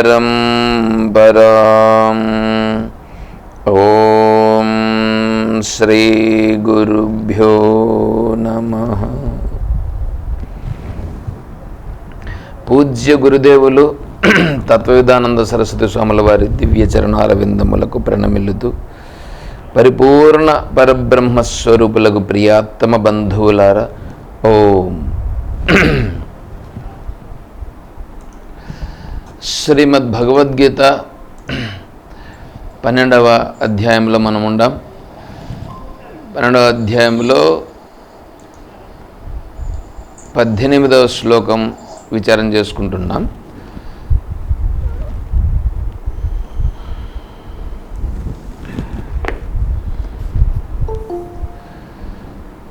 వందే గురుపరంపరాం ఓం శ్రీ గురుభ్యో నమ పూజ్య గురుదేవులు తత్వవిధానంద సరస్వతి స్వాముల వారి దివ్య చరణాల విందములకు ప్రణమిల్లుతూ పరిపూర్ణ పరబ్రహ్మస్వరూపులకు ప్రియాత్తమ బంధువులారా ఓం. శ్రీమద్ భగవద్గీత పన్నెండవ అధ్యాయంలో మనం ఉండాం. పన్నెండవ అధ్యాయంలో పద్దెనిమిదవ శ్లోకం విచారం చేసుకుంటున్నాం.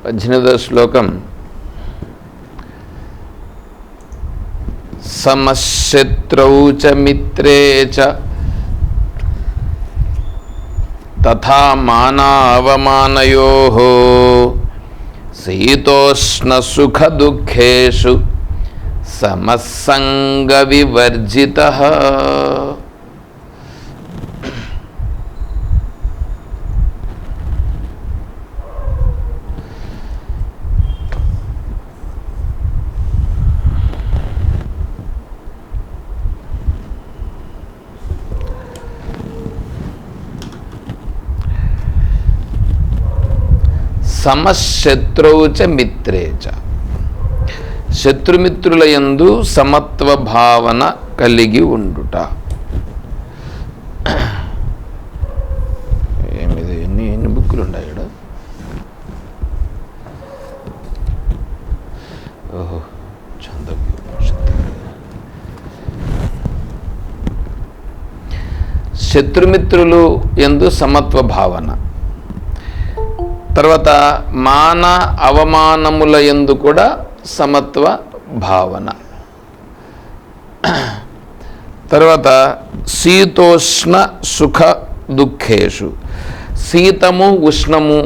పద్దెనిమిదవ శ్లోకం సమశత్రౌ చ మిత్రే చ తథా మానావమానయో శీతోష్ణసుఖదుఃఖేషు సమస్సంగ సమశత్రువు చ మిత్రే చ. శత్రుమిత్రుల యందు సమత్వ భావన కలిగి ఉండుట. ఏమిది? ఎన్ని ఎన్ని బుక్కులు ఉన్నాయి ఇక్కడ ఓహో శత్రుమిత్రులు ఎందు సమత్వ భావన. తర్వాత మాన అవమానముల ఎందు కూడా సమత్వ భావన. తర్వాత శీతోష్ణ సుఖ దుఃఖేషు. శీతము ఉష్ణము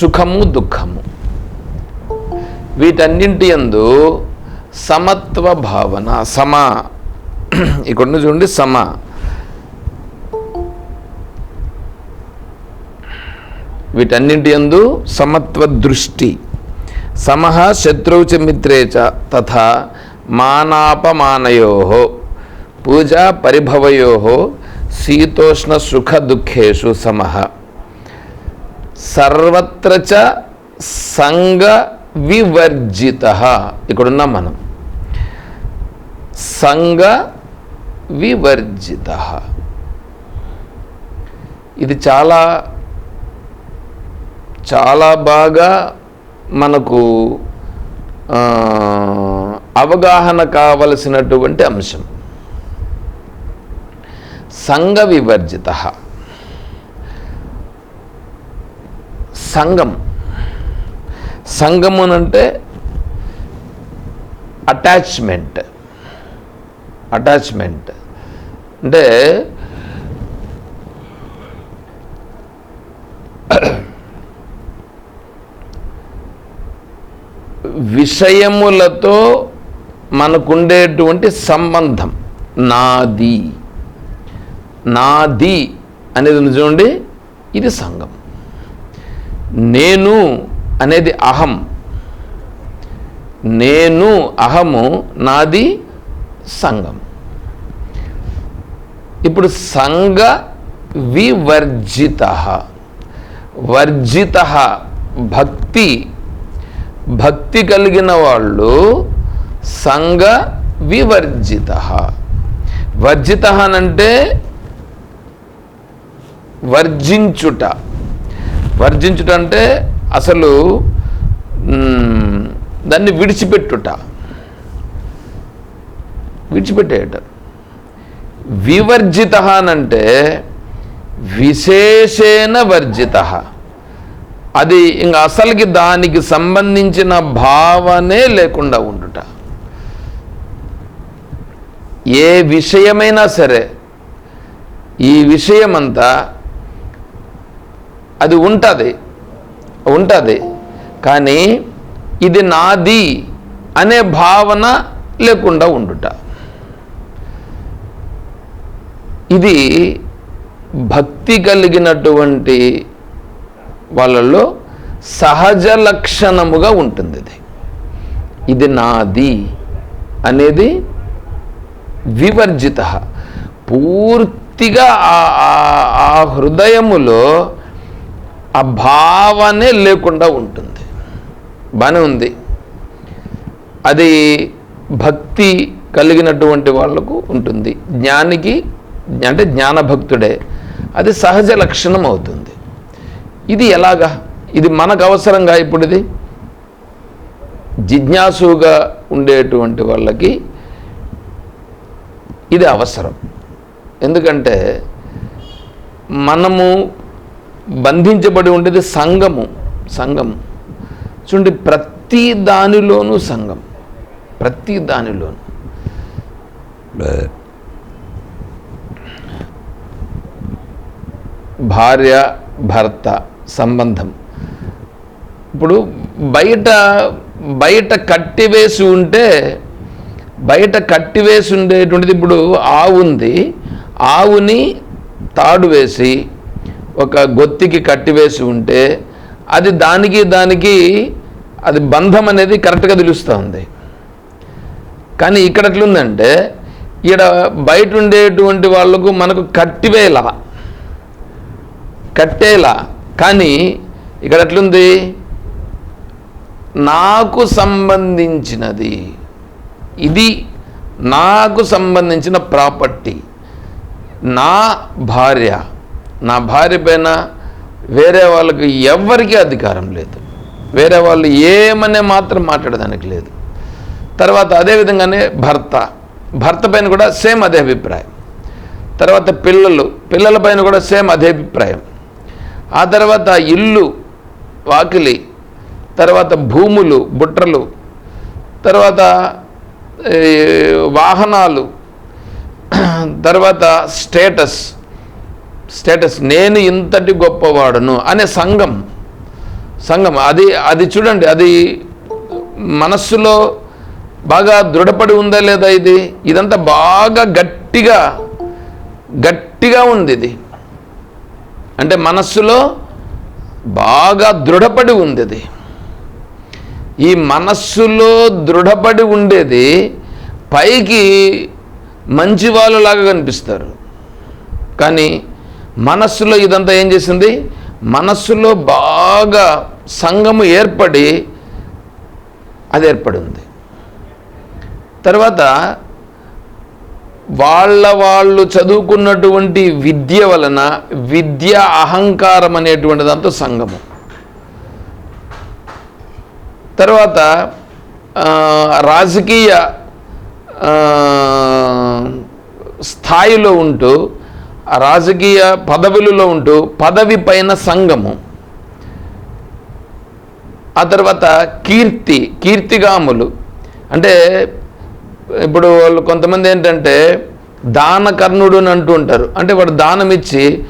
సుఖము దుఃఖము. వీటన్నింటి ఎందు సమత్వ భావన సమ. ఇక్కడ చూడండి సమ. వీటన్నింటి ఎందు సమత్వ దృష్టి. సమహ శత్రువు చ మిత్రే చ తథా మానాపమానయో. పూజా పరిభవయో. శీతోష్ణ సుఖ దుఃఖేషు సమహ. సర్వత్ర చ సంగ వివర్జిత. ఇక్కడున్నాం మనం. సంగ వివర్జిత. ఇది చాలా చాలా బాగా మనకు అవగాహన కావలసినటువంటి అంశం. సంఘ వివర్జిత. సంఘం. సంఘం అంటే అటాచ్మెంట్. అటాచ్మెంట్. అంటే విషయములతో మనకుండేటువంటి సంబంధం. నాది. నాది అనేది ఉంది చూడండి ఇది సంఘం. నేను అనేది అహం. నేను అహము నాది సంఘం. ఇప్పుడు సంఘ వివర్జిత. వర్జిత భక్తి భక్తి కలిగిన వాళ్ళు సంఘ వివర్జిత. వర్జిత అనంటే వర్జించుట. వర్జించుట అంటే అసలు దాన్ని విడిచిపెట్టుట. విడిచిపెట్టేయట వివర్జిత అనంటే విశేషేణ వర్జిత. అది ఇంక అసలుకి దానికి సంబంధించిన భావనే లేకుండా ఉండుట. ఏ విషయమైనా సరే ఈ విషయమంతా అది ఉంటుంది ఉంటుంది. కానీ ఇది నాది అనే భావన లేకుండా ఉండుట. ఇది భక్తి కలిగినటువంటి వాళ్ళలో సహజ లక్షణముగా ఉంటుంది ఇది. ఇది నాది అనేది వివర్జిత. పూర్తిగా ఆ- ఆ హృదయములో ఆ భావనే లేకుండా ఉంటుంది. బాగానే ఉంది. అది భక్తి కలిగినటువంటి వాళ్ళకు ఉంటుంది. జ్ఞానికి అంటే జ్ఞానభక్తుడే. అది సహజ లక్షణం అవుతుంది. ఇది ఎలాగా? ఇది మనకు అవసరంగా ఇప్పుడు ఇది జిజ్ఞాసుగా ఉండేటువంటి వాళ్ళకి ఇది అవసరం. ఎందుకంటే మనము బంధించబడి ఉండేది సంఘము సంఘము. చూడండి ప్రతి దానిలోనూ సంఘం. ప్రతి దానిలోనూ. భార్య భర్త సంబంధం. ఇప్పుడు బయట బయట కట్టివేసి ఉంటే బయట కట్టివేసి ఉండేటువంటిది ఇప్పుడు ఆవు ఉంది. ఆవుని తాడు వేసి ఒక గొత్తికి కట్టివేసి ఉంటే అది దానికి దానికి అది బంధం అనేది కరెక్ట్గా తెలుస్తుంది. కానీ ఇక్కడ ఎట్లుందంటే ఇక్కడ బయట ఉండేటువంటి వాళ్ళకు మనకు కట్టివేలా. కట్టేలా. కానీ ఇక్కడ ఎట్లుంది? నాకు సంబంధించినది. ఇది నాకు సంబంధించిన ప్రాపర్టీ. నా భార్య. నా భార్య పైన వేరే వాళ్ళకి ఎవ్వరికీ అధికారం లేదు. వేరే వాళ్ళు ఏమనే మాత్రం మాట్లాడడానికి లేదు. తర్వాత అదేవిధంగానే భర్త. భర్త పైన కూడా సేమ్ అదే అభిప్రాయం. తర్వాత పిల్లలు. పిల్లల పైన కూడా సేమ్ అదే అభిప్రాయం. ఆ తర్వాత ఇల్లు వాకిలి తర్వాత భూములు బుట్రలు తర్వాత వాహనాలు తర్వాత స్టేటస్ స్టేటస్ నేను ఇంతటి గొప్పవాడును అనే సంఘం. సంఘం అది అది చూడండి అది మనస్సులో బాగా దృఢపడి ఉందా లేదా ఇది? ఇదంతా బాగా గట్టిగా గట్టిగా ఉంది ఇది. అంటే మనస్సులో బాగా దృఢపడి ఉంది అది ఈ మనస్సులో దృఢపడి ఉండేది పైకి మంచి వాళ్ళలాగా కనిపిస్తారు. కానీ మనస్సులో ఇదంతా ఏం చేసింది? మనస్సులో బాగా సంఘము ఏర్పడి అది ఏర్పడి ఉంది. తర్వాత వాళ్ళ వాళ్ళు చదువుకున్నటువంటి విద్య వలన విద్య అహంకారం అనేటువంటి దాంతో సంగము. తర్వాత రాజకీయ స్థాయిలో ఉంటూ రాజకీయ పదవులలో ఉంటూ పదవి పైన సంఘము ఆ తర్వాత కీర్తి కీర్తిగాములు. అంటే ఇప్పుడు వాళ్ళు కొంతమంది ఏంటంటే దానకర్ణుడు అని అంటూ ఉంటారు. అంటే వాడు దానం ఇచ్చి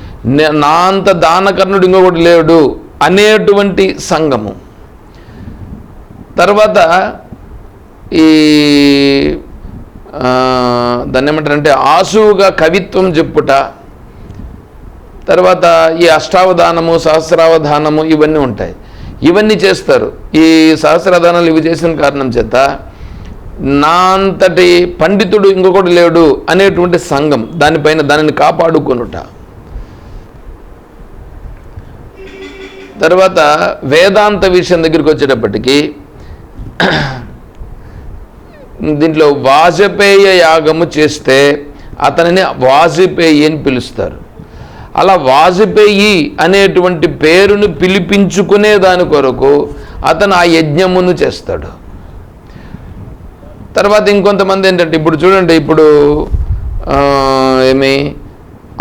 నా అంత దానకర్ణుడు ఇంకొకటి లేడు అనేటువంటి సంఘము తర్వాత ఈ దాన్ని ఏమంటారంటే ఆసువుగా కవిత్వం చెప్పుట తర్వాత ఈ అష్టావధానము సహస్రావధానము ఇవన్నీ ఉంటాయి. ఇవన్నీ చేస్తారు. ఈ సహస్రావధానాలు ఇవి చేసిన కారణం చేత నా అంతటి పండితుడు ఇంకొకటి లేడు అనేటువంటి సంఘం దానిపైన దానిని కాపాడుకొనుట. తర్వాత వేదాంత విషయం దగ్గరికి వచ్చేటప్పటికీ దీంట్లో వాజపేయ యాగము చేస్తే అతనిని వాజపేయి అని పిలుస్తారు. అలా వాజపేయి అనేటువంటి పేరును పిలిపించుకునే దాని కొరకు అతను ఆ యజ్ఞమును చేస్తాడు. తర్వాత ఇంకొంతమంది ఏంటంటే ఇప్పుడు చూడండి ఇప్పుడు ఏమి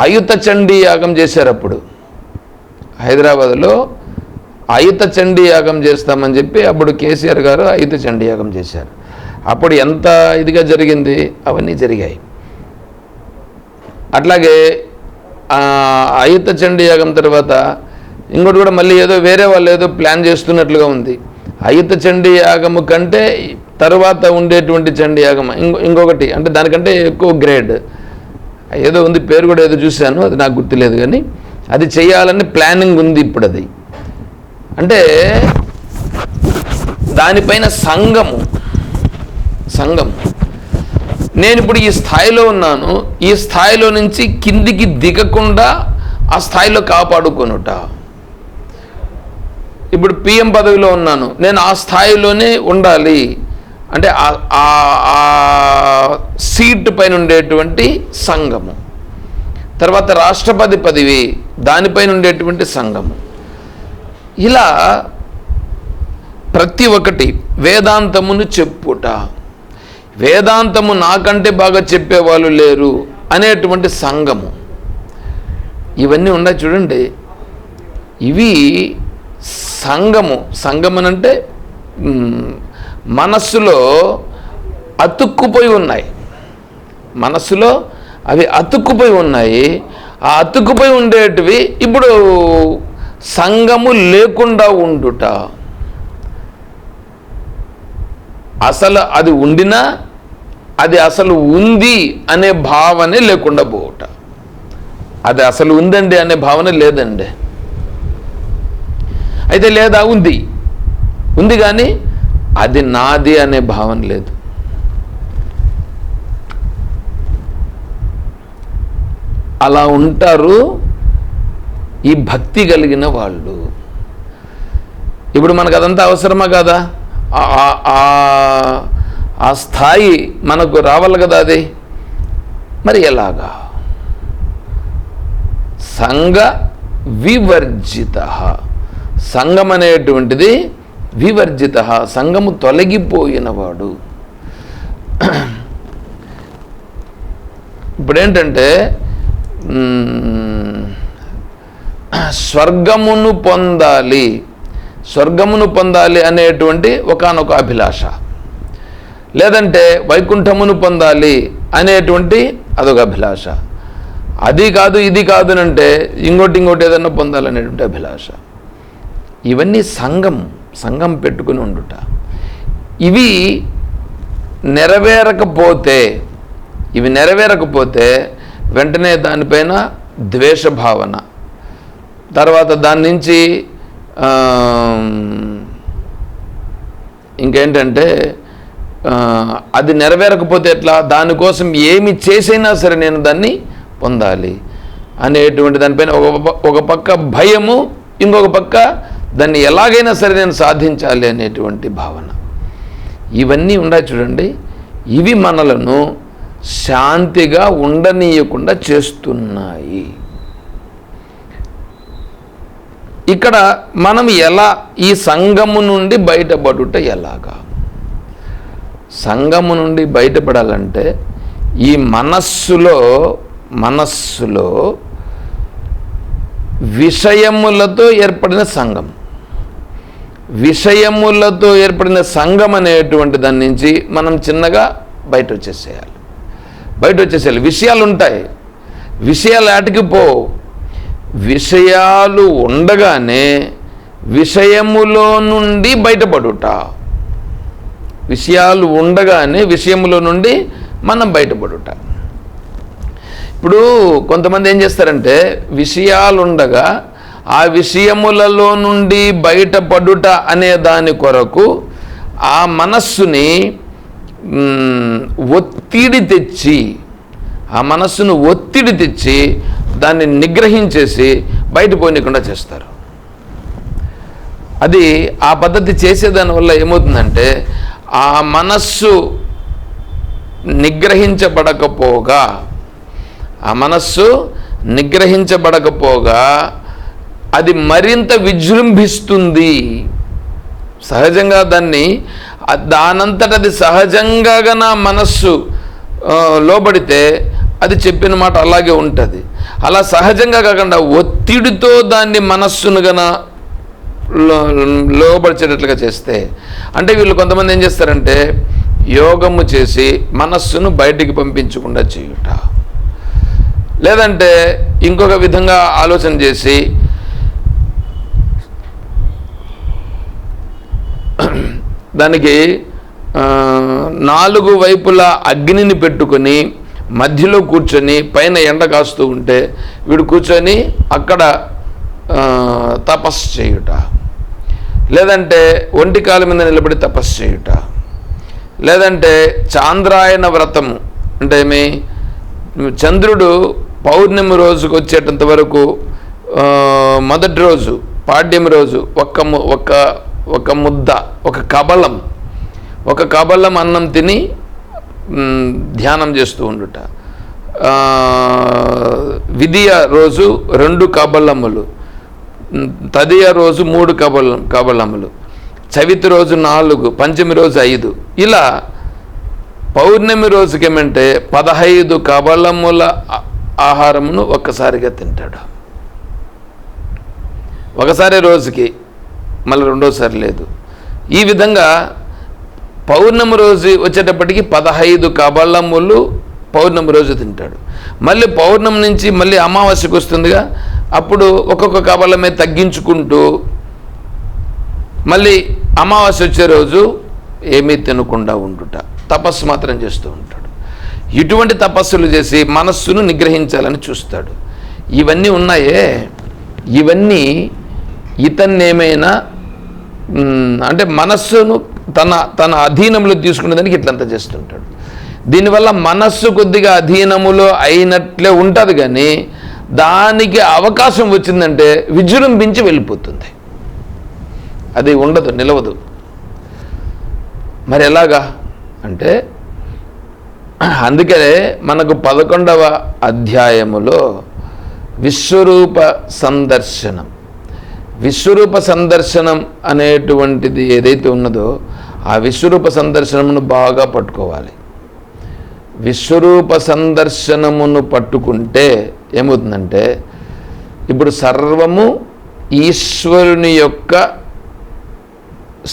అయుత చండీ యాగం చేశారు అప్పుడు. హైదరాబాద్లో అయుత చండీ యాగం చేస్తామని చెప్పి అప్పుడు కేసీఆర్ గారు అయుత చండీ యాగం చేశారు. అప్పుడు ఎంత ఇదిగా జరిగింది? అవన్నీ జరిగాయి. అట్లాగే అయుత చండీ యాగం తర్వాత ఇంకోటి కూడా మళ్ళీ ఏదో వేరే వాళ్ళు ఏదో ప్లాన్ చేస్తున్నట్లుగా ఉంది. అయుత చండీ యాగము కంటే తర్వాత ఉండేటువంటి చండీ యాగం. ఇంకో ఇంకొకటి అంటే దానికంటే ఎక్కువ గ్రేడ్ ఏదో ఉంది పేరు కూడా ఏదో చూశాను అది నాకు గుర్తులేదు కానీ అది చేయాలని ప్లానింగ్ ఉంది ఇప్పుడు అది అంటే దానిపైన సంఘము సంఘం నేను ఇప్పుడు ఈ స్థాయిలో ఉన్నాను ఈ స్థాయిలో నుంచి కిందికి దిగకుండా ఆ స్థాయిలో కాపాడుకొనుట. ఇప్పుడు పిఎం పదవిలో ఉన్నాను నేను ఆ స్థాయిలోనే ఉండాలి. అంటే ఆ- సీట్ పైన ఉండేటువంటి సంఘము. తర్వాత రాష్ట్రపతి పదవి దానిపైన ఉండేటువంటి సంఘము. ఇలా ప్రతి ఒక్కటి వేదాంతమును చెప్పుట. వేదాంతము నాకంటే బాగా చెప్పేవాళ్ళు లేరు అనేటువంటి సంఘము. ఇవన్నీ ఉన్నాయి చూడండి. ఇవి సంఘము. సంఘమనంటే అని అంటే మనస్సులో అతుక్కుపోయి ఉన్నాయి. మనస్సులో అవి అతుక్కుపోయి ఉన్నాయి. ఆ అతుక్కుపోయి ఉండేటివి ఇప్పుడు సంగము లేకుండా ఉండుట. అసలు అది ఉండినా అది అసలు ఉంది అనే భావనే లేకుండా పోవుట. అది అసలు ఉందండి అనే భావన లేదండి. అయితే లేదా ఉంది. ఉంది కానీ అది నాది అనే భావన లేదు. అలా ఉంటారు ఈ భక్తి కలిగిన వాళ్ళు. ఇప్పుడు మనకు అదంతా అవసరమా కదా? ఆ- స్థాయి మనకు రావాలి కదా అది? మరి ఎలాగా? సంఘ వివర్జిత. సంఘం అనేటువంటిది వివర్జిత సంఘము తొలగిపోయినవాడు. ఇప్పుడేంటంటే స్వర్గమును పొందాలి. స్వర్గమును పొందాలి అనేటువంటి ఒకానొక అభిలాష. లేదంటే వైకుంఠమును పొందాలి అనేటువంటి అదొక అభిలాష. అది కాదు ఇది కాదునంటే ఇంకోటి ఇంకోటి ఏదన్నా పొందాలనేటువంటి అభిలాష. ఇవన్నీ సంఘం సంఘం పెట్టుకుని ఉండుట. ఇవి నెరవేరకపోతే ఇవి నెరవేరకపోతే వెంటనే దానిపైన ద్వేష భావన తర్వాత దాని నుంచి ఇంకేంటంటే అది నెరవేరకపోతే ఎట్లా? దానికోసం ఏమి చేసైనా సరే నేను దాన్ని పొందాలి అనేటువంటి దానిపైన ఒక ప- ఒక పక్క భయము ఇంకొక పక్క దాన్ని ఎలాగైనా సరే నేను సాధించాలి అనేటువంటి భావన. ఇవన్నీ ఉన్నాయి చూడండి. ఇవి మనలను శాంతిగా ఉండనీయకుండా చేస్తున్నాయి. ఇక్కడ మనం ఎలా ఈ సంఘము నుండి బయటపడుట ఎలాగా? సంఘము నుండి బయటపడాలంటే ఈ మనస్సులో మనస్సులో విషయములతో ఏర్పడిన సంఘం. విషయములతో ఏర్పడిన సంఘం అనేటువంటి దాని నుంచి మనం చిన్నగా బయట వచ్చేసేయాలి బయట వచ్చేసేయాలి విషయాలు ఉంటాయి విషయాలు ఆటికి పో. విషయాలు ఉండగానే విషయములో నుండి బయటపడుట. విషయాలు ఉండగానే విషయములో నుండి మనం బయటపడుట. ఇప్పుడు కొంతమంది ఏం చేస్తారంటే విషయాలు ఉండగా ఆ విషయములలో నుండి బయటపడుట అనే దాని కొరకు ఆ మనస్సుని ఒత్తిడి తెచ్చి ఆ మనస్సును ఒత్తిడి తెచ్చి దాన్ని నిగ్రహించేసి బయటపోనికుండా చేస్తారు. అది ఆ పద్ధతి చేసేదాని వల్ల ఏమవుతుందంటే ఆ మనస్సు నిగ్రహించబడకపోగా ఆ మనస్సు నిగ్రహించబడకపోగా అది మరింత విజృంభిస్తుంది. సహజంగా దాన్ని దానంతటది దానంతట అది సహజంగా నా మనస్సు లోబడితే అది చెప్పిన మాట అలాగే ఉంటుంది. అలా సహజంగా కాకుండా ఒత్తిడితో దాన్ని మనస్సును గన లో- లోబడిచేటట్లుగా చేస్తే అంటే వీళ్ళు కొంతమంది ఏం చేస్తారంటే యోగము చేసి మనస్సును బయటికి పంపించకుండా చేయుట. లేదంటే ఇంకొక విధంగా ఆలోచన చేసి దానికి నాలుగు వైపులా అగ్నిని పెట్టుకొని మధ్యలో కూర్చొని పైన ఎండ కాస్తూ ఉంటే వీడు కూర్చొని అక్కడ తపస్సు చేయుట. లేదంటే ఒంటి కాలు మీద నిలబడి తపస్సు చేయుట. లేదంటే చాంద్రాయణ వ్రతము అంటే ఏమి? చంద్రుడు పౌర్ణమి రోజుకు వచ్చేటంత వరకు మొదటి రోజు పాడ్యమి రోజు ఒక్క ఒక్క ఒక ముద్ద ఒక కబలం ఒక కబలం అన్నం తిని ధ్యానం చేస్తూ ఉండుట. విధియ రోజు రెండు కబలములు తదియ రోజు మూడు కబలం కబలములు చవితి రోజు నాలుగు పంచమి రోజు ఐదు. ఇలా పౌర్ణమి రోజుకి ఏమంటే పదహైదు కబలముల ఆహారమును ఒక్కసారిగా తింటాడు. ఒకసారి రోజుకి మళ్ళీ రెండోసారి లేదు. ఈ విధంగా పౌర్ణమి రోజు వచ్చేటప్పటికి పదహైదు కబలములు పౌర్ణమి రోజు తింటాడు. మళ్ళీ పౌర్ణమి నుంచి మళ్ళీ అమావాస్యకు వస్తుందిగా అప్పుడు ఒక్కొక్క కబళ్ళమే తగ్గించుకుంటూ మళ్ళీ అమావాస్య వచ్చే రోజు ఏమీ తినకుండా ఉండుట తపస్సు మాత్రం చేస్తూ ఉంటాడు. ఇటువంటి తపస్సులు చేసి మనస్సును నిగ్రహించాలని చూస్తాడు. ఇవన్నీ ఉన్నాయే. ఇవన్నీ ఇతన్ని ఏమైనా అంటే మనస్సును తన తన అధీనంలో తీసుకునేదానికి ఇట్లంతా చేస్తుంటాడు. దీనివల్ల మనస్సు కొద్దిగా అధీనములో అయినట్లే ఉంటుంది కానీ దానికి అవకాశం వచ్చిందంటే విజృంభించి వెళ్ళిపోతుంది. అది ఉండదు నిలవదు. మరి ఎలాగా? అంటే అందుకనే మనకు పదకొండవ అధ్యాయములో విశ్వరూప సందర్శనం. విశ్వరూప సందర్శనం అనేటువంటిది ఏదైతే ఉన్నదో ఆ విశ్వరూప సందర్శనమును బాగా పట్టుకోవాలి. విశ్వరూప సందర్శనమును పట్టుకుంటే ఏమవుతుందంటే ఇప్పుడు సర్వము ఈశ్వరుని యొక్క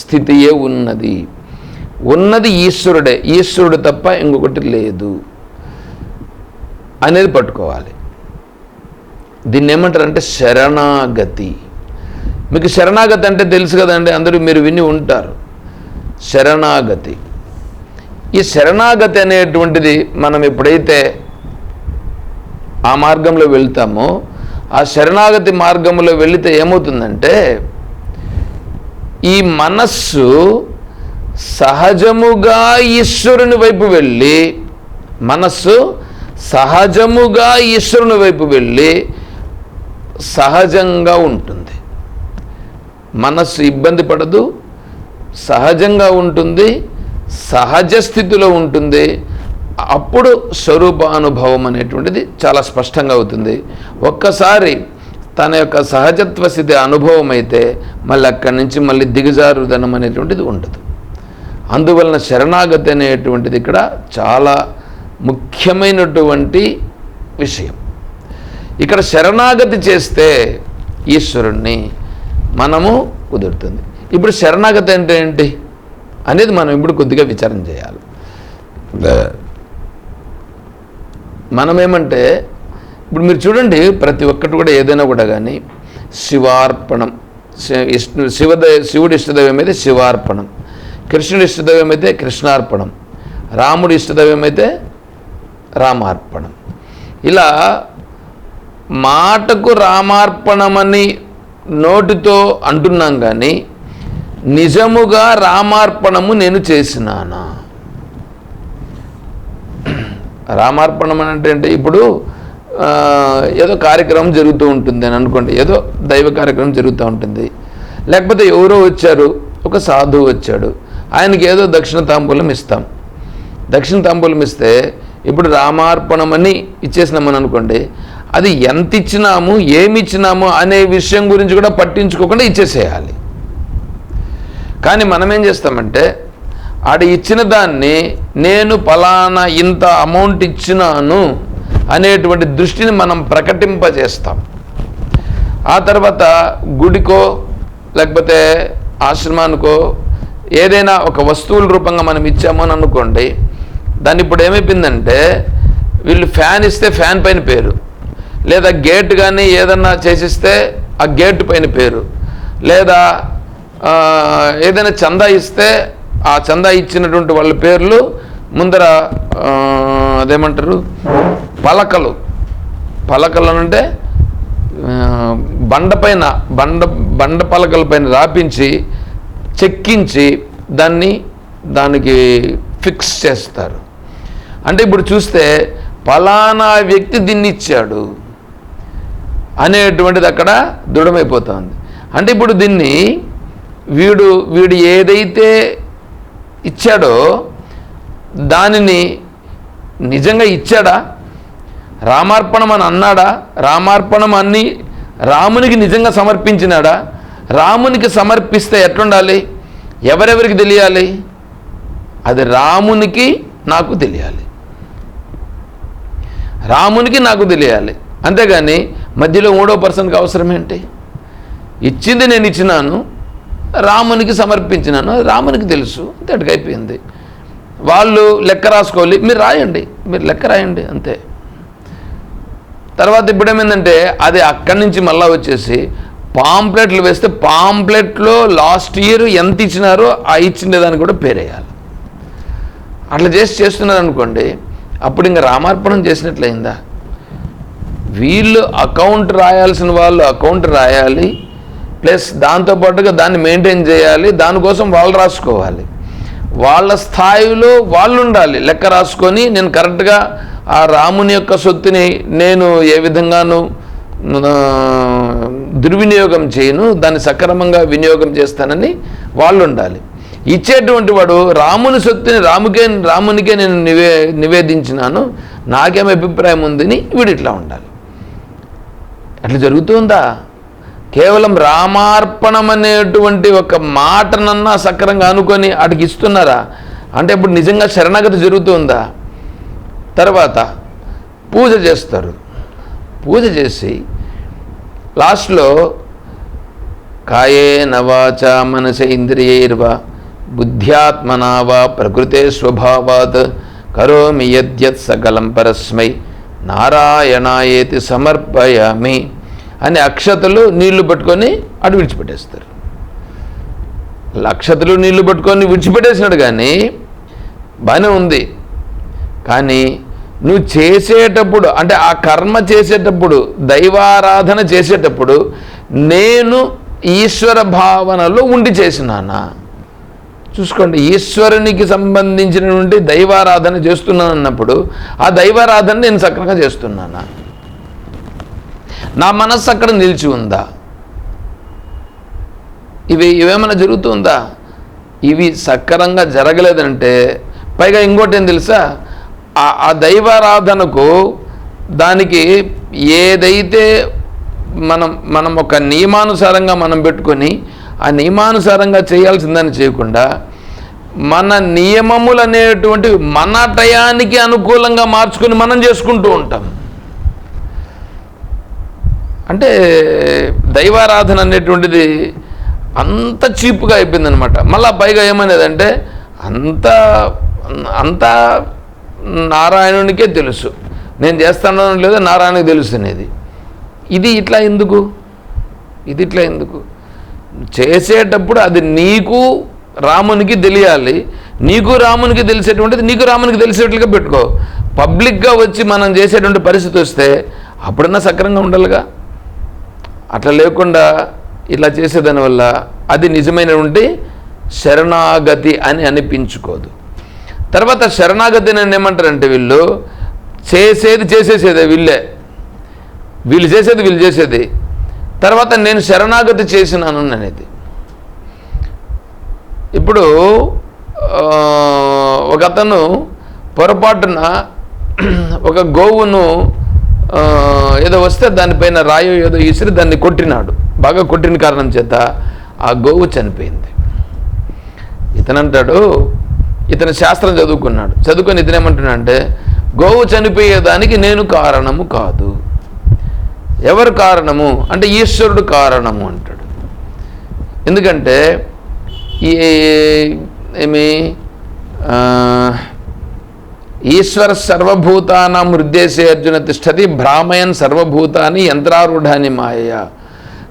స్థితియే ఉన్నది. ఉన్నది ఈశ్వరుడే ఈశ్వరుడు తప్ప ఇంకొకటి లేదు అనేది పట్టుకోవాలి. దీన్ని ఏమంటారంటే శరణాగతి. మీకు శరణాగతి అంటే తెలుసు కదండి అందరూ మీరు విని ఉంటారు. శరణాగతి. ఈ శరణాగతి అనేటువంటిది మనం ఎప్పుడైతే ఆ మార్గంలో వెళ్తామో ఆ శరణాగతి మార్గంలో వెళితే ఏమవుతుందంటే ఈ మనస్సు సహజముగా ఈశ్వరుని వైపు వెళ్ళి మనస్సు సహజముగా ఈశ్వరుని వైపు వెళ్ళి సహజంగా ఉంటుంది. మనస్సు ఇబ్బంది పడదు సహజంగా ఉంటుంది సహజ స్థితిలో ఉంటుంది. అప్పుడు స్వరూప అనుభవం అనేటువంటిది చాలా స్పష్టంగా అవుతుంది. ఒక్కసారి తన యొక్క సహజత్వ స్థితి అనుభవం అయితే మళ్ళీ అక్కడి నుంచి మళ్ళీ దిగజారుదనం అనేటువంటిది ఉండదు. అందువలన శరణాగతి అనేటువంటిది ఇక్కడ చాలా ముఖ్యమైనటువంటి విషయం. ఇక్కడ శరణాగతి చేస్తే ఈశ్వరుణ్ణి మనము కుదురుతుంది. ఇప్పుడు శరణాగతి అంటే ఏంటి? అనేది మనం ఇప్పుడు కొద్దిగా విచారం చేయాలి. మనమేమంటే ఇప్పుడు మీరు చూడండి ప్రతి ఒక్కటి కూడా ఏదైనా కూడా కానీ శివార్పణం ఇష్ణు ఇష్ట శివుడి ఇష్టదైవం అయితే శివార్పణం కృష్ణుడి ఇష్టదైవం అయితే కృష్ణార్పణం రాముడి ఇష్టదైవం అయితే రామార్పణం. ఇలా మాటకు రామార్పణమని నోటితో అంటున్నాం కానీ నిజముగా రామార్పణము నేను చేసినానా? రామార్పణం అని అంటే ఇప్పుడు ఏదో కార్యక్రమం జరుగుతూ ఉంటుంది అని అనుకోండి ఏదో దైవ కార్యక్రమం జరుగుతూ ఉంటుంది. లేకపోతే ఎవరో వచ్చారు ఒక సాధువు వచ్చాడు ఆయనకి ఏదో దక్షిణ తాంబూలం ఇస్తాం. దక్షిణ తాంబూలం ఇస్తే ఇప్పుడు రామార్పణం అని ఇచ్చేసినామని అనుకోండి అది ఎంత ఇచ్చినాము ఏమి ఇచ్చినాము అనే విషయం గురించి కూడా పట్టించుకోకుండా ఇచ్చేసేయాలి. కానీ మనం ఏం చేస్తామంటే ఆడ ఇచ్చిన దాన్ని నేను పలానా ఇంత అమౌంట్ ఇచ్చినాను అనేటువంటి దృష్టిని మనం ప్రకటింపజేస్తాం. ఆ తర్వాత గుడికో లేకపోతే ఆశ్రమానికో ఏదైనా ఒక వస్తువుల రూపంగా మనం ఇచ్చాము అని అనుకోండి దాన్ని ఇప్పుడు ఏమైపోయిందంటే వీళ్ళు ఫ్యాన్ ఇస్తే ఫ్యాన్ పైన పేరు. లేదా గేట్ కానీ ఏదన్నా చేసిస్తే ఆ గేట్ పైన పేరు. లేదా ఏదైనా చందా ఇస్తే ఆ చందా ఇచ్చినటువంటి వాళ్ళ పేర్లు ముందర అదేమంటారు? పలకలు. పలకలు అంటే బండ బండపైన బండ బండ పలకల పైన రాపించి చెక్కించి దాన్ని దానికి ఫిక్స్ చేస్తారు. అంటే ఇప్పుడు చూస్తే ఫలానా వ్యక్తి దీన్ని ఇచ్చాడు. అనేటువంటిది అక్కడ దృఢమైపోతుంది. అంటే ఇప్పుడు దీన్ని వీడు వీడు ఏదైతే ఇచ్చాడో దానిని నిజంగా ఇచ్చాడా? రామార్పణం అని అన్నాడా? రామార్పణం అన్ని రామునికి నిజంగా సమర్పించినాడా? రామునికి సమర్పిస్తే ఎట్లుండాలి? ఎవరెవరికి తెలియాలి? అది రామునికి నాకు తెలియాలి. రామునికి నాకు తెలియాలి. అంతేగాని మధ్యలో మూడో పర్సన్కి అవసరం ఏంటి? ఇచ్చింది నేను ఇచ్చినాను రామునికి సమర్పించినాను అది రామునికి తెలుసు అంతటికి అయిపోయింది. వాళ్ళు లెక్క రాసుకోవాలి మీరు రాయండి మీరు లెక్క రాయండి అంతే. తర్వాత ఇప్పుడు ఏమైందంటే అది అక్కడి నుంచి మళ్ళీ వచ్చేసి పాంప్లెట్లు వేస్తే పాంప్లెట్లో లాస్ట్ ఇయర్ ఎంత ఇచ్చినారో ఆ ఇచ్చిన దాన్ని కూడా పేరేయాలి. అట్లా చేసి చేస్తున్నారు అనుకోండి అప్పుడు ఇంకా రామార్పణం చేసినట్లయిందా? వీళ్ళు అకౌంట్ రాయాల్సిన వాళ్ళు అకౌంట్ రాయాలి ప్లస్ దాంతోపాటుగా దాన్ని మెయింటైన్ చేయాలి దానికోసం వాళ్ళు రాసుకోవాలి. వాళ్ళ స్థాయిలో వాళ్ళు ఉండాలి. లెక్క రాసుకొని నేను కరెక్ట్గా ఆ రాముని యొక్క సొత్తుని నేను ఏ విధంగానూ దుర్వినియోగం చేయను దాన్ని సక్రమంగా వినియోగం చేస్తానని వాళ్ళు ఉండాలి. ఇచ్చేటువంటి వాడు రాముని సొత్తుని రాముకే రామునికే నేను నివే నివేదించినాను నాకేం అభిప్రాయం ఉందని వీడిట్లా ఉండాలి. అట్లా జరుగుతుందా? కేవలం రామార్పణం అనేటువంటి ఒక మాటనన్నా సక్రంగా అనుకొని అటుకి ఇస్తున్నారా? అంటే ఇప్పుడు నిజంగా శరణాగతి జరుగుతుందా? తర్వాత పూజ చేస్తారు. పూజ చేసి లాస్ట్లో కాయే నవాచ మనస ఇంద్రియైర్వా బుద్ధ్యాత్మనావా ప్రకృతే స్వభావాత్ కరోమి యద్యత్ సకలం పరస్మై. నారాయణాయేతి సమర్పయామి. అని అక్షతలు నీళ్ళు పట్టుకొని అటు విడిచిపెట్టేస్తారు. అక్షతలు నీళ్ళు పట్టుకొని విడిచిపెట్టేసినాడు కానీ బాగానే ఉంది. కానీ నువ్వు చేసేటప్పుడు అంటే ఆ కర్మ చేసేటప్పుడు దైవారాధన చేసేటప్పుడు నేను ఈశ్వర భావనలో ఉండి చేసినానా? చూసుకోండి ఈశ్వరునికి సంబంధించినటువంటి దైవారాధన చేస్తున్నాను అన్నప్పుడు ఆ దైవారాధన నేను సక్రంగా చేస్తున్నానా? నా మనస్సు అక్కడ నిలిచి ఉందా? ఇవి ఇవేమైనా జరుగుతుందా ఇవి సక్రంగా జరగలేదంటే పైగా ఇంకోటి ఏం తెలుసా? ఆ ఆ దైవారాధనకు దానికి ఏదైతే మనం మనం ఒక నియమానుసారంగా మనం పెట్టుకొని ఆ నియమానుసారంగా చేయాల్సిందని చేయకుండా మన నియమములు అనేటువంటివి మన టయానికి అనుకూలంగా మార్చుకొని మనం చేసుకుంటూ ఉంటాం. అంటే దైవారాధన అనేటువంటిది అంత చీప్గా అయిపోయింది అనమాట పైగా ఏమనేదంటే అంత అంతా నారాయణునికే తెలుసు. నేను చేస్తానో లేదో నారాయణకి తెలుసు అనేది. ఇది ఇట్లా ఎందుకు? ఇది ఇట్లా ఎందుకు? చేసేటప్పుడు అది నీకు రామునికి తెలియాలి. నీకు రామునికి తెలిసేటువంటిది నీకు రామునికి తెలిసేట్లుగా పెట్టుకో. పబ్లిక్గా వచ్చి మనం చేసేటువంటి పరిస్థితి వస్తే అప్పుడన్నా సక్రంగా ఉండాలిగా. అట్లా లేకుండా ఇలా చేసేదాని వల్ల అది ఉంటే శరణాగతి అని అనిపించుకోదు. తర్వాత శరణాగతి నన్ను ఏమంటారంటే వీళ్ళు చేసేది చేసేసేదే వీళ్ళే. వీళ్ళు చేసేది వీళ్ళు చేసేది. తర్వాత నేను శరణాగతి చేసినాను అనేది. ఇప్పుడు ఒక అతను పొరపాటున ఒక గోవును ఏదో వస్తే దానిపైన రాయో ఏదో ఇసిరి దాన్ని కొట్టినాడు. బాగా కొట్టిన కారణం చేత ఆ గోవు చనిపోయింది. ఇతనంటాడు ఇతను శాస్త్రం చదువుకున్నాడు. చదువుకొని ఇతను గోవు చనిపోయేదానికి నేను కారణము కాదు. ఎవరు కారణము? అంటే ఈశ్వరుడు కారణము అంటాడు. ఎందుకంటే ఈ ఏమి ఈశ్వర సర్వభూతానం హృద్దేశే అర్జున తిష్టది భ్రామయన్ సర్వభూతాన్ని యంత్రారూఢాన్ని మాయ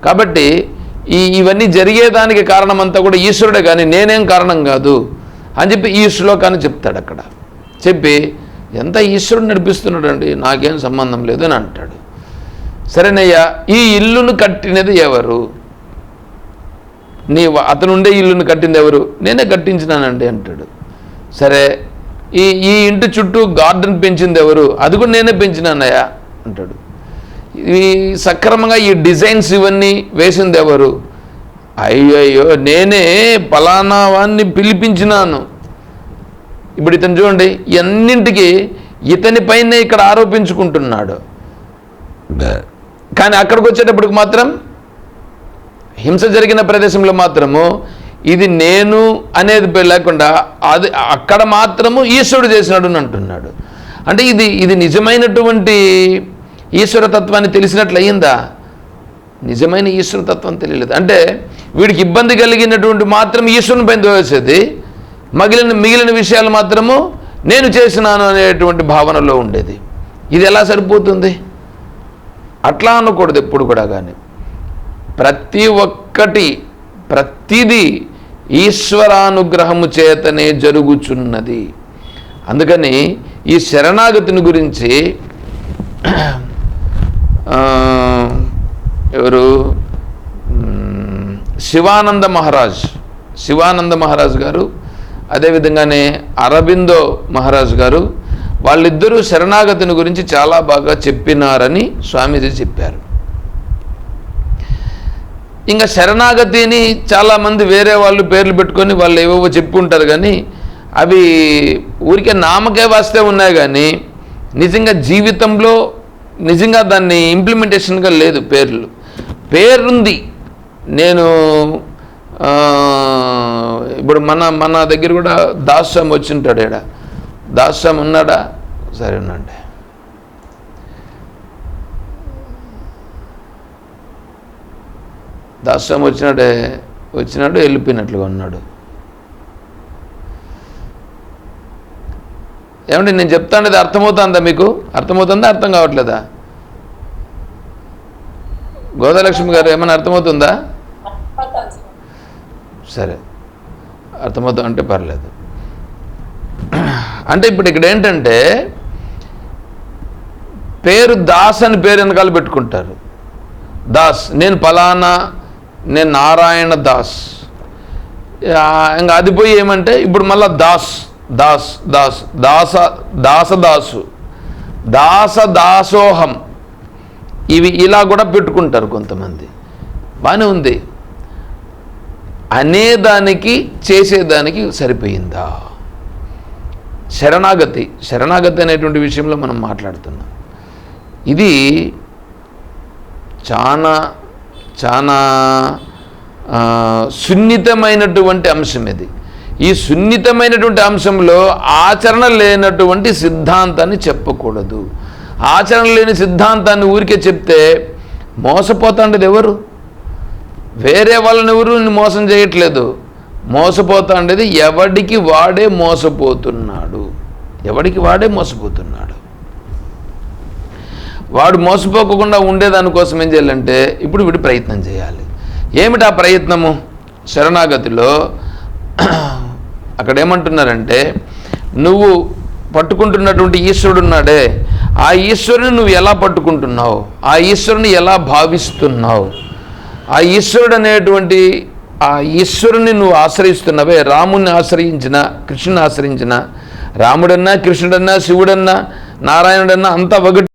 కాబట్టి ఈ ఇవన్నీ జరిగేదానికి కారణమంతా కూడా ఈశ్వరుడే కానీ నేనేం కారణం కాదు అని చెప్పి ఈ శ్లోకాన్ని చెప్తాడు అక్కడ. చెప్పి ఎంత ఈశ్వరుడు నడిపిస్తున్నాడు అండి నాకేం సంబంధం లేదు అని అంటాడు. సరేనయ్యా ఈ ఇల్లును కట్టినది ఎవరు? నీ అతనుండే ఇల్లును కట్టింది ఎవరు? నేనే కట్టించినానండి అంటాడు. సరే ఈ ఈ ఇంటి చుట్టూ గార్డెన్ పెంచింది ఎవరు? అది కూడా నేనే పెంచినానయ్యా అంటాడు. ఈ సక్రమంగా ఈ డిజైన్స్ ఇవన్నీ వేసింది ఎవరు? అయ్యయ్యో నేనే పలానా వాన్ని పిలిపించినాను. ఇప్పుడు ఇతను చూడండి ఎన్నింటికి ఇతని పైనే ఇక్కడ ఆరోపించుకుంటున్నాడు. కానీ అక్కడికి వచ్చేటప్పటికి మాత్రం హింస జరిగిన ప్రదేశంలో మాత్రము ఇది నేను అనేది పే- లేకుండా అది అక్కడ మాత్రము ఈశ్వరుడు చేసినాడు అని అంటున్నాడు. అంటే ఇది ఇది నిజమైనటువంటి ఈశ్వరతత్వాన్ని తెలిసినట్లు అయ్యిందా? నిజమైన ఈశ్వరతత్వం తెలియలేదు. అంటే వీడికి ఇబ్బంది కలిగినటువంటి మాత్రం ఈశ్వరుని పైన దోసేది మిగిలిన మిగిలిన విషయాలు మాత్రము నేను చేసినాను అనేటువంటి భావనలో ఉండేది. ఇది ఎలా సరిపోతుంది? అట్లా అనకూడదు ఎప్పుడు కూడా కానీ. ప్రతి ఒక్కటి ప్రతిదీ ఈశ్వరానుగ్రహము చేతనే జరుగుచున్నది. అందుకని ఈ శరణాగతిని గురించి ఎవరు? శివానంద మహారాజ్ శివానంద మహారాజ్ గారు అదేవిధంగానే అరబిందో మహారాజ్ గారు వాళ్ళిద్దరూ శరణాగతిని గురించి చాలా బాగా చెప్పినారని స్వామీజీ చెప్పారు. ఇంకా శరణాగతిని చాలామంది వేరే వాళ్ళు పేర్లు పెట్టుకొని వాళ్ళు ఏవేవో చెప్పి ఉంటారు కానీ అవి ఊరికే నామకే వాస్తే ఉన్నాయి కానీ నిజంగా జీవితంలో నిజంగా దాన్ని ఇంప్లిమెంటేషన్గా లేదు పేర్లు. పేరుంది. నేను ఇప్పుడు మన మన దగ్గర కూడా దాస్వామి వచ్చింటాడు ఈడ. దాస్వామి ఉన్నాడా? సరే ఉండండి. దర్శనం వచ్చినాడే వచ్చినాడు వెళ్ళిపోయినట్లుగా ఉన్నాడు. ఏమంటే నేను చెప్తానేది అర్థమవుతుందా మీకు? అర్థమవుతుందా? అర్థం కావట్లేదా? గోదాలక్ష్మి గారు ఏమైనా అర్థమవుతుందా? సరే అర్థమవుతా అంటే పర్లేదు. అంటే ఇప్పుడు ఇక్కడ ఏంటంటే పేరు దాస్ అని పేరు వెనకాల పెట్టుకుంటారు. దాస్ నేను ఫలానా నేను నారాయణ దాస్. ఇంకా అది పోయి ఏమంటే ఇప్పుడు మళ్ళీ దాస్ దాస్ దాస్ దాస దాసదాసు. దాస దాసోహం ఇవి ఇలా కూడా పెట్టుకుంటారు కొంతమంది. బాగానే ఉంది. అనేదానికి చేసేదానికి సరిపోయిందా? శరణాగతి శరణాగతి అనేటువంటి విషయంలో మనం మాట్లాడుతున్నాం. ఇది చాలా చాలా సున్నితమైనటువంటి అంశం ఇది. ఈ సున్నితమైనటువంటి అంశంలో ఆచరణ లేనటువంటి సిద్ధాంతాన్ని చెప్పకూడదు. ఆచరణ లేని సిద్ధాంతాన్ని ఊరికే చెప్తే మోసపోతాండేది ఎవరు? వేరే వాళ్ళని ఎవరు మోసం చేయట్లేదు. మోసపోతాండేది ఎవడికి వాడే మోసపోతున్నాడు. ఎవడికి వాడే మోసపోతున్నాడు. వాడు మోసపోకుండా ఉండేదానికోసం ఏం చేయాలంటే ఇప్పుడు వీడు ప్రయత్నం చేయాలి. ఏమిటి ఆ ప్రయత్నము? శరణాగతిలో అక్కడ ఏమంటున్నారంటే నువ్వు పట్టుకుంటున్నటువంటి ఈశ్వరుడు ఉన్నాడే. ఆ ఈశ్వరుని నువ్వు ఎలా పట్టుకుంటున్నావు? ఆ ఈశ్వరుని ఎలా భావిస్తున్నావు? ఆ ఈశ్వరుడు అనేటువంటి ఆ ఈశ్వరుని నువ్వు ఆశ్రయిస్తున్నావే. రాముని ఆశ్రయించిన కృష్ణుని ఆశ్రయించిన. రాముడన్నా కృష్ణుడన్నా శివుడన్నా నారాయణుడన్నా అంతా ఒకటి